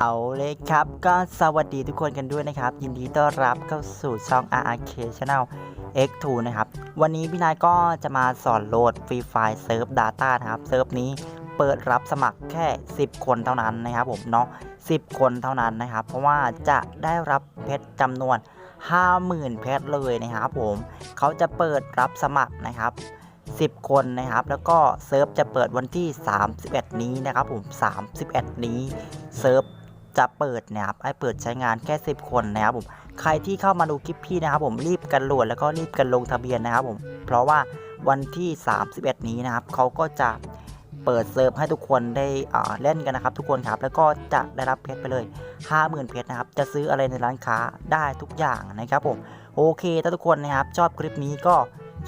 เอาเลยครับ ก็สวัสดีทุกคนกันด้วยนะครับ ยินดีต้อนรับเข้าสู่ช่อง RRK Channel X2 นะครับ วันนี้พี่นายก็จะมาสอนโหลดฟรีไฟล์เซิร์ฟ Data นะครับ เซิร์ฟนี้เปิดรับสมัครแค่ 10 คนเท่านั้นนะครับผมเนาะ10 คนเท่านั้นนะครับ เพราะว่าจะได้รับเพชรจำนวน 50,000 เพชรเลยนะครับผมเขาจะเปิดรับสมัครนะครับ10 คนนะครับ แล้วก็เซิร์ฟจะเปิดวันที่ 31 นี้นะครับผม 31 นี้เซิร์ฟ จะเปิดนะครับให้เปิดใช้งานแค่ 10 คนนะครับผมใครที่เข้ามาดูคลิปพี่นะครับผมรีบกันโหลดแล้วก็รีบกันลงทะเบียนนะครับผมเพราะว่าวันที่ 31 นี้นะครับเขาก็จะเปิดเซิร์ฟให้ทุกคนได้อ่าเล่นกันนะครับ ทุกคนครับแล้วก็จะได้รับเพชรไปเลย 50,000เพชรนะครับจะซื้ออะไรในร้านค้าได้ทุกอย่างนะครับผมโอเคถ้าทุกคนนะครับชอบคลิปนี้ก็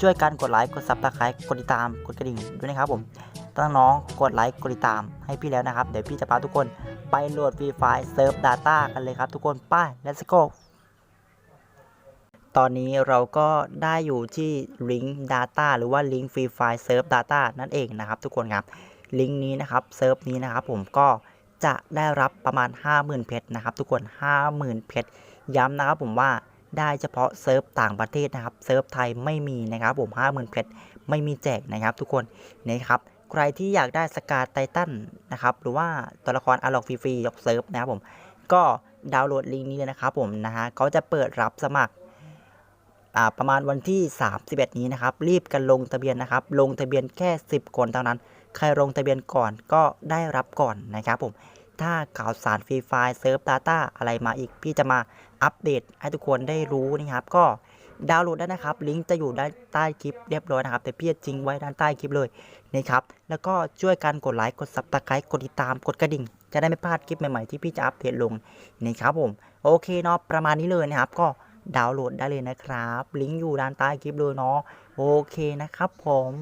ช่วยกันกดไลค์กดซับสไครต์กดติดตามกดกระดิ่งด้วยนะครับผม น้องกดไลค์กดติดตามให้พี่แล้วนะครับ เดี๋ยวพี่จะพาทุกคนไปโหลดฟรีไฟล์เซิร์ฟ Data กันเลยครับทุกคนไป let's go ตอนนี้เราก็ได้อยู่ที่ลิงก์ Data หรือว่าลิงก์ฟรีไฟล์เซิร์ฟ Data นั่นเองนะครับ ทุกคนครับลิงก์นี้นะครับเซิร์ฟนี้นะครับผมก็จะได้รับประมาณ 50,000 เพชรนะครับ ทุกคน 50,000 เพชรย้ำนะครับผมว่าได้เฉพาะเซิร์ฟต่างประเทศนะครับ เซิร์ฟไทยไม่มีนะครับผม 50,000 เพชรไม่มีแจกนะครับ ทุกคนนะครับ ใครที่อยากได้สกาไททันนะครับ หรือว่าตัวละครอาร์ล็อกฟรีๆยกเซิร์ฟนะครับผม ก็ดาวน์โหลดลิงก์นี้เลยนะครับผมนะฮะเขาจะเปิดรับสมัครประมาณวันที่ 31 นี้นะครับ รีบกันลงทะเบียนนะครับ ลงทะเบียนแค่ 10 คนเท่านั้น ใครลงทะเบียนก่อนก็ได้รับก่อนนะครับผม ถ้าข่าวสารฟรีไฟล์เซิร์ฟ Data อะไรมาอีก พี่จะมาอัปเดตให้ทุกคนได้รู้นะครับ ก็ ดาวน์โหลดได้นะครับ ลิงก์จะอยู่ด้านใต้คลิปเรียบร้อยนะครับ แต่พี่จะทิ้งไว้ด้านใต้คลิปเลยนะครับ แล้วก็ช่วยกันกดไลค์ กดซับสไครต์กดติดตาม กดกระดิ่ง จะได้ไม่พลาดคลิปใหม่ๆที่พี่จะอัปเดตลงนะครับผม โอเคเนาะ ประมาณนี้เลยนะครับ ก็ดาวน์โหลดได้เลยนะครับ ลิงก์อยู่ด้านใต้คลิปเลยเนาะ โอเคนะครับผม